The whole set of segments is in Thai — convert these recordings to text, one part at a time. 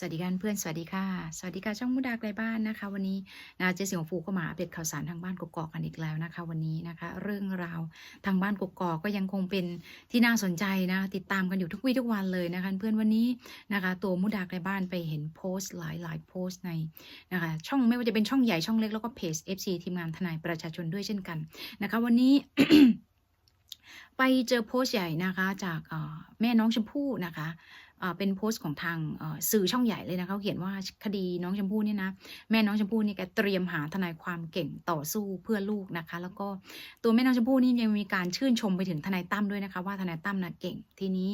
สวัสดีค่ะเพื่อนสวัสดีค่ะ สวัสดีค่ะช่องมุดาไกลบ้านนะคะ วันนี้นะเจสิงห์ฟูก็มาอัปเดตข่าวสารทางบ้านกกอกกันอีกแล้วนะคะ วันนี้นะคะ เรื่องราวทางบ้านกกอกก็ยังคงเป็นที่น่าสนใจนะติดตามกันอยู่ทุกวี่ทุกวันเลยนะคะเพื่อนวันนี้นะคะ ตัวมุดาไกลบ้านไปเห็นโพสต์หลายหลายโพสต์ในนะคะช่องไม่ว่าจะเป็นช่องใหญ่ช่องเล็กแล้วก็เพจ FC ทีมงานทนายประชาชนด้วยเช่นกันนะคะ วันนี้ไปเจอโพสต์ใหญ่นะคะ จากแม่น้องชมพู่นะคะ เป็นโพสต์ของทางสื่อช่องใหญ่เลยนะคะเขาเขียนว่าคดีน้องชมพู่เนี่ยนะแม่น้องชมพู่นี่แกเตรียมหาทนายความเก่งต่อสู้เพื่อลูกนะคะ แล้วก็ตัวแม่น้องชมพู่นี่ยังมีการชื่นชมไปถึงทนายตั้มด้วยนะคะว่าทนายตั้มนะเก่งทีนี้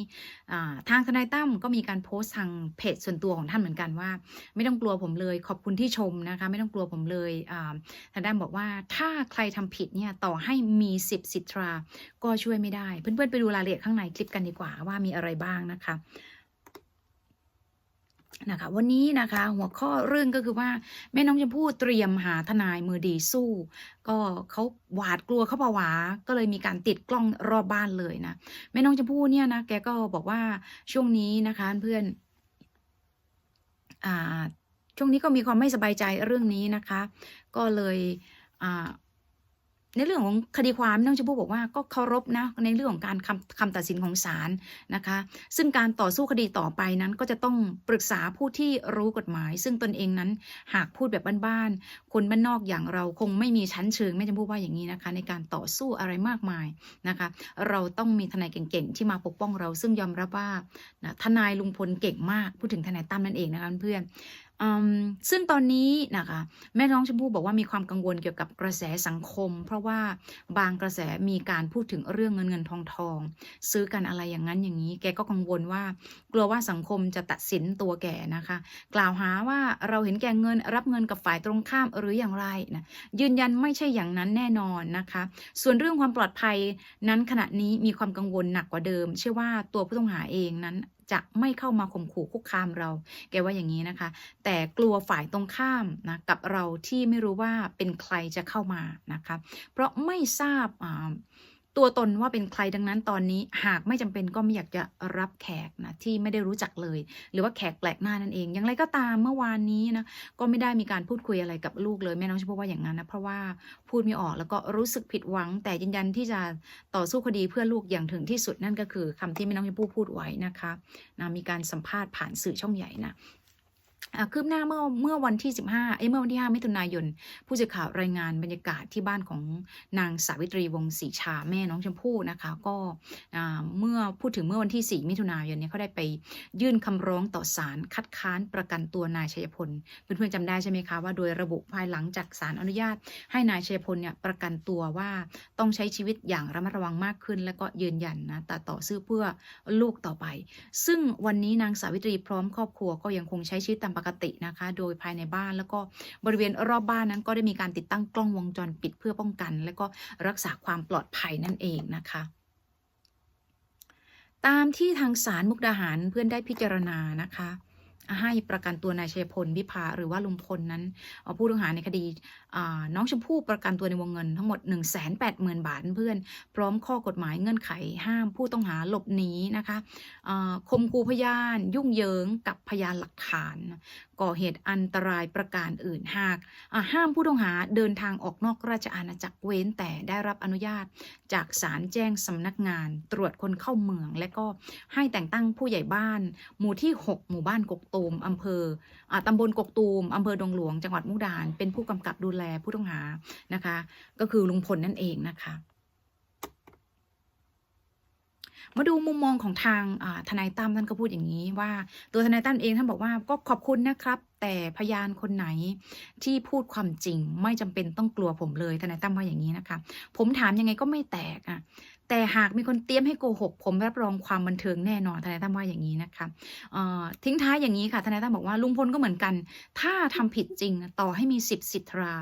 ทางทนายตั้มก็มีการโพสต์ทางเพจส่วนตัวของท่านเหมือนกันว่า ไม่ต้องกลัวผมเลย ขอบคุณที่ชมนะคะไม่ต้องกลัวผมเลยอ่าทางด้านบอกว่าถ้าใครทำผิดเนี่ยต่อให้มีสิบสิทราก็ช่วยไม่ได้ เพื่อนๆไปดูรายละเอียดข้างในคลิปกันดีกว่าว่ามีอะไรบ้างนะคะ นะคะวันนี้นะคะหัวข้อเรื่องก็คือว่าแม่น้องชมพู่เตรียมหาทนายมือดีสู้ ก็เขาหวาดกลัวเขาผวา ก็เลยมีการติดกล้องรอบบ้านเลยนะแม่น้องชมพู่เนี่ยนะแกก็บอกว่าช่วงนี้นะคะเพื่อนอ่าช่วงนี้ก็มีความไม่สบายใจเรื่องนี้นะคะ ก็เลยอ่า ในเรื่องของคดีความน้องชมพู่บอกว่าก็เคารพนะในเรื่องของการคำคำตัดสินของศาลนะคะ ซึ่งการต่อสู้คดีต่อไปนั้นก็จะต้องปรึกษาผู้ที่รู้กฎหมาย ซึ่งตนเองนั้นหากพูดแบบบ้านๆคนบ้านนอกอย่างเราคงไม่มีชั้นเชิงแม่ชมพู่ว่าอย่างนี้นะคะ ในการต่อสู้อะไรมากมายนะคะ เราต้องมีทนายเก่งๆที่มาปกป้องเรา ซึ่งยอมรับว่านะทนายลุงพลเก่งมากพูดถึงทนายตั้มนั่นเองนะคะเพื่อน ซึ่งตอนนี้นะคะแม่น้องชมพู่บอกว่ามีความกังวลเกี่ยวกับกระแสสังคม เพราะว่าบางกระแสมีการพูดถึงเรื่องเงินเงินทองทอง ซื้อกันอะไรอย่างนั้นอย่างนี้ แกก็กังวลว่า กลัวว่าสังคมจะตัดสินตัวแกนะคะ กล่าวหาว่าเราเห็นแก่เงินรับเงินกับฝ่ายตรงข้ามหรืออย่างไรนะยืนยันไม่ใช่อย่างนั้นแน่นอนนะคะ ส่วนเรื่องความปลอดภัยนั้นขณะนี้มีความกังวลหนักกว่าเดิม เชื่อว่าตัวผู้ต้องหาเองนั้น จะไม่เข้ามาข่มขู่คุกคามเรา แกว่าอย่างนี้นะคะ แต่กลัวฝ่ายตรงข้ามนะกับเราที่ไม่รู้ว่าเป็นใครจะเข้ามานะคะ เพราะไม่ทราบอ่า ตัวตนว่าเป็นใครดังนั้นตอนนี้หากไม่จำเป็นก็ไม่อยากจะรับแขกนะที่ไม่ได้รู้จักเลย หรือว่าแขกแปลกหน้านั่นเองอย่างไรก็ตามเมื่อวานนี้นะก็ไม่ได้มีการพูดคุยอะไรกับลูกเลยแม่น้องชมพู่ว่าอย่างนั้นนะเพราะว่าพูดไม่ออกแล้วก็รู้สึกผิดหวัง แต่ยืนยันที่จะต่อสู้คดีเพื่อลูกอย่างถึงที่สุดนั่นก็คือคำที่แม่น้องชมพู่พูดไว้นะคะนะมีการสัมภาษณ์ผ่านสื่อช่องใหญ่นะ คืบหน้าเมื่อเมื่อวันที่ 15 เอ้เมื่อวันที่ 5 มิถุนายน ผู้สื่อข่าวรายงานบรรยากาศที่บ้านของนางสาวิตรีวงศ์ศรีชาแม่น้องชมพู่นะคะ ก็เมื่อพูดถึงเมื่อวันที่ 4 มิถุนายนเนี่ยเขาได้ไปยื่นคำร้องต่อศาลคัดค้านประกันตัวนายชัยพลเพื่อนๆจำได้ใช่ไหมคะว่าโดยระบุภายหลังจากศาลอนุญาต ให้นายชัยพลเนี่ยประกันตัวว่าต้องใช้ชีวิตอย่างระมัดระวังมากขึ้น และก็ยืนยันนะแต่ต่อสู้อเพื่อลูกต่อไป ซึ่งวันนี้นางสาวิตรีพร้อมครอบครัวก็ยังคงใช้ชีวิตตามปกตินะคะ โดยภายในบ้านแล้วก็บริเวณรอบบ้านนั้นก็ได้มีการติดตั้งกล้องวงจรปิดเพื่อป้องกัน และก็รักษาความปลอดภัยนั่นเองนะคะตามที่ทางศาลมุกดาหารเพื่อนได้พิจารณานะคะ ให้ประกันตัวนายชัยพลวิภาหรือว่าลุงพลนั้นเอาผู้ต้องหาในคดีน้องชมพู่ประกันตัวในวงเงินทั้งหมด 1 8 0 0 0 0 บาทเพื่อน พร้อมข้อกฎหมายเงื่อนไขห้ามผู้ต้องหาหลบหนีนะคะอ่าคมคูพยาน ยุ่งเหยิงกับพยานหลักฐาน ก่อเหตุอันตรายประการอื่นหากห้ามผู้ต้องหาเดินทางออกนอกราชอาณาจักรเว้นแต่ได้รับอนุญาต จากศาลแจ้งสำนักงาน ตรวจคนเข้าเมือง และก็ให้แต่งตั้งผู้ใหญ่บ้าน หมู่ที่ 6 หมู่บ้านกกตูมอำเภออตำบลกกตูมอำเภอดงหลวง จังหวัดมุกดาหารเป็นผู้กำกับดูแลผู้ต้องหานะคะ ก็คือลุงพลนั่นเองนะคะ มาดูมุมมองของทางทนายตั้มท่านก็พูดอย่างนี้ว่า ตัวทนายตั้มเองท่านบอกว่าก็ขอบคุณนะครับ แต่พยานคนไหนที่พูดความจริงไม่จำเป็นต้องกลัวผมเลยทนายตั้มว่าอย่างนี้นะคะ ผมถามยังไงก็ไม่แตกอะ แต่หากมีคนเตรียมให้โกหก ผมรับรองความบันเทิงแน่นอนทนายตั้มว่าอย่างนี้นะคะเอ่อทิ้งท้ายอย่างนี้ค่ะทนายตั้มบอกว่าลุงพลก็เหมือนกัน ถ้าทำผิดจริงต่อให้มีสิบสิทธรา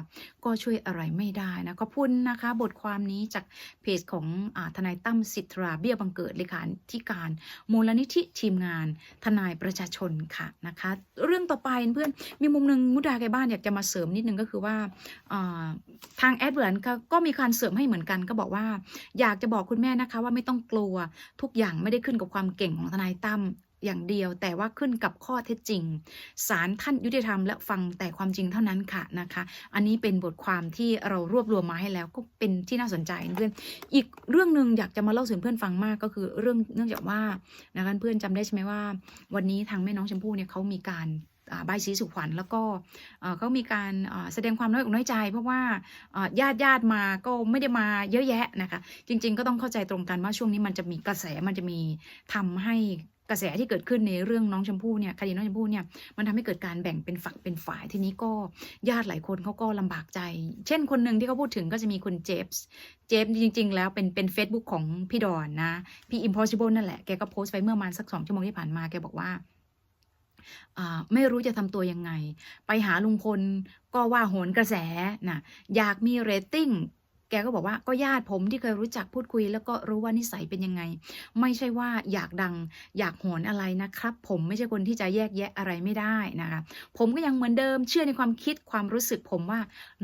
ก็ช่วยอะไรไม่ได้นะขอบคุณนะคะ บทความนี้จากเพจของอทนายตั้มสิทธราเบี้ยบังเกิดเลขาธิการ มูลนิธิทีมงาน ทนายประชาชนค่ะนะคะ เรื่องต่อไปเพื่อนมีมุมหนึ่งมุดาไกบ้านอยากจะมาเสริมนิดนึงก็คือว่าอ่าทางแอดเวิร์นก็มีการเสริมให้เหมือนกันก็บอกว่าอยากจะบอกคุณแม่นะคะว่าไม่ต้องกลัวทุกอย่างไม่ได้ขึ้นกับความเก่งของทนายตั้มอย่างเดียวแต่ว่าขึ้นกับข้อเท็จจริงศาลท่านยุติธรรมและฟังแต่ความจริงเท่านั้นค่ะนะคะ อันนี้เป็นบทความที่เรารวบรวมมาให้แล้วก็เป็นที่น่าสนใจเพื่อนอีกเรื่องหนึ่งอยากจะมาเล่าสู่เพื่อนฟังมากก็คือเรื่องเนื่องจากว่านะคะเพื่อนจำได้ใช่ไหมว่า วันนี้ทางแม่น้องชมพู่เนี่ยเขามีการ ใบสีสุขวัญแล้วก็เขามีการแสดงความน้อยอกน้อยใจ เพราะว่าญาติญาติมาก็ไม่ได้มาเยอะแยะนะคะ จริง ๆ ก็ต้องเข้าใจตรงกันว่าช่วงนี้มันจะมีกระแสมันจะมีทำให้กระแสที่เกิดขึ้นในเรื่องน้องชมพู่เนี่ยคดีน้องชมพู่เนี่ยมันทำให้เกิดการแบ่งเป็นฝักเป็นฝ่ายทีนี้ก็ญาติหลายคนเขาก็ลำบากใจ เช่นคนหนึ่งที่เขาพูดถึงก็จะมีคุณเจฟส์เจฟส์จริง ๆ แล้วเป็นเป็น Facebook ของพี่ดอนนะพี่ Impossible นั่นแหละแกก็โพสต์ไปเมื่อมาสักสองชั่วโมงที่ผ่านมาแกบอกว่า ไม่รู้จะทำตัวยังไง ไปหาลุงพลก็ว่าโหนกระแสนะอยากมีเรตติ้ง แกก็บอกว่าก็ญาติผมที่เคยรู้จักพูดคุย แล้วก็รู้ว่านิสัยเป็นยังไง ไม่ใช่ว่าอยากดังอยากโหนอะไรนะครับ ผมไม่ใช่คนที่จะแยกแยะอะไรไม่ได้นะคะ ผมก็ยังเหมือนเดิมเชื่อในความคิดความรู้สึกผมว่า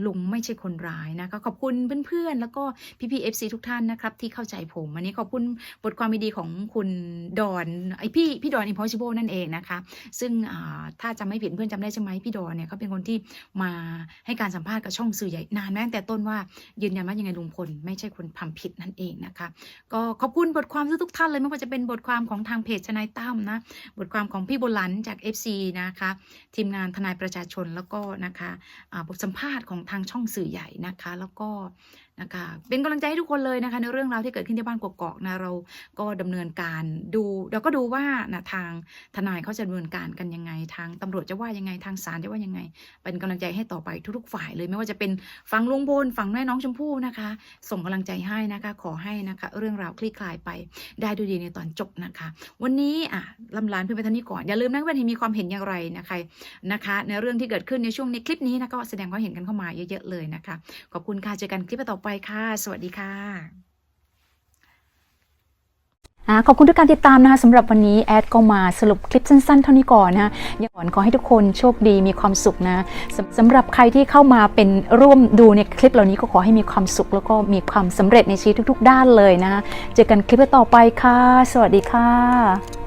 ลุงไม่ใช่คนร้ายนะคะขอบคุณเพื่อนๆ แล้วก็พี่พีเอฟซีทุกท่านนะครับที่เข้าใจผมอันนี้ขอบคุณบทความดีๆของคุณดอนไอพี่พี่ดอน impossible นั่นเองนะคะ ซึ่งถ้าจำไม่ผิดเพื่อนจำได้ใช่ไหมพี่ดอนเนี่ยเขาเป็นคนที่มาให้การสัมภาษณ์กับช่องสื่อใหญ่นานแม้แต่ต้นว่ายืนยันว่ายังไงลุงพลไม่ใช่คนทำผิดนั่นเองนะคะ ก็ขอบคุณบทความทุกท่านเลยไม่ว่าจะเป็นบทความของทางเพจชนายตั้มนะบทความของพี่บลันจาก FC นะคะทีมงานทนายประชาชนแล้วก็นะคะบทสัมภาษณ์ของทางช่องสื่อใหญ่นะคะ แล้วก็ นะคะเป็นกำลังใจให้ทุกคนเลยนะคะในเรื่องราวที่เกิดขึ้นที่บ้านกกอกนะเราก็ดำเนินการดูเราก็ดูว่านะทางทนายเขาจะดำเนินการกันยังไง ทางตำรวจจะว่ายังไงทางศาลจะว่ายังไง เป็นกำลังใจให้ต่อไปทุกๆฝ่ายเลยไม่ว่าจะเป็นฝั่งลุงพลฝั่งแม่น้องชมพู่นะคะ ส่งกำลังใจให้นะคะ ขอให้นะคะ เรื่องราวคลี่คลายไปได้ด้วยดีในตอนจบนะคะ วันนี้อะลำลานเพื่อนไปท่านี้ก่อนอย่าลืมนะว่าที่มีความเห็นอย่างไรนะคะนะคะ ในเรื่องที่เกิดขึ้นในช่วงในคลิปนี้นะก็แสดงความเห็นกันเข้ามาเยอะๆเลยนะคะ ขอบคุณค่ะเจอกันคลิปต่อไปค่ะ สวัสดีค่ะขอบคุณทุกการติดตามนะคะสำหรับวันนี้แอดก็มาสรุปคลิปสั้นๆ เท่านี้ก่อนนะอย่างก่อนขอให้ทุกคนโชคดีมีความสุขนะสำสำหรับใครที่เข้ามาเป็นร่วมดูในคลิปเหล่านี้ก็ขอให้มีความสุข แล้วก็มีความสำเร็จในชีวิตทุก ๆ ด้านเลยนะ เจอกันคลิปต่อไปค่ะ สวัสดีค่ะ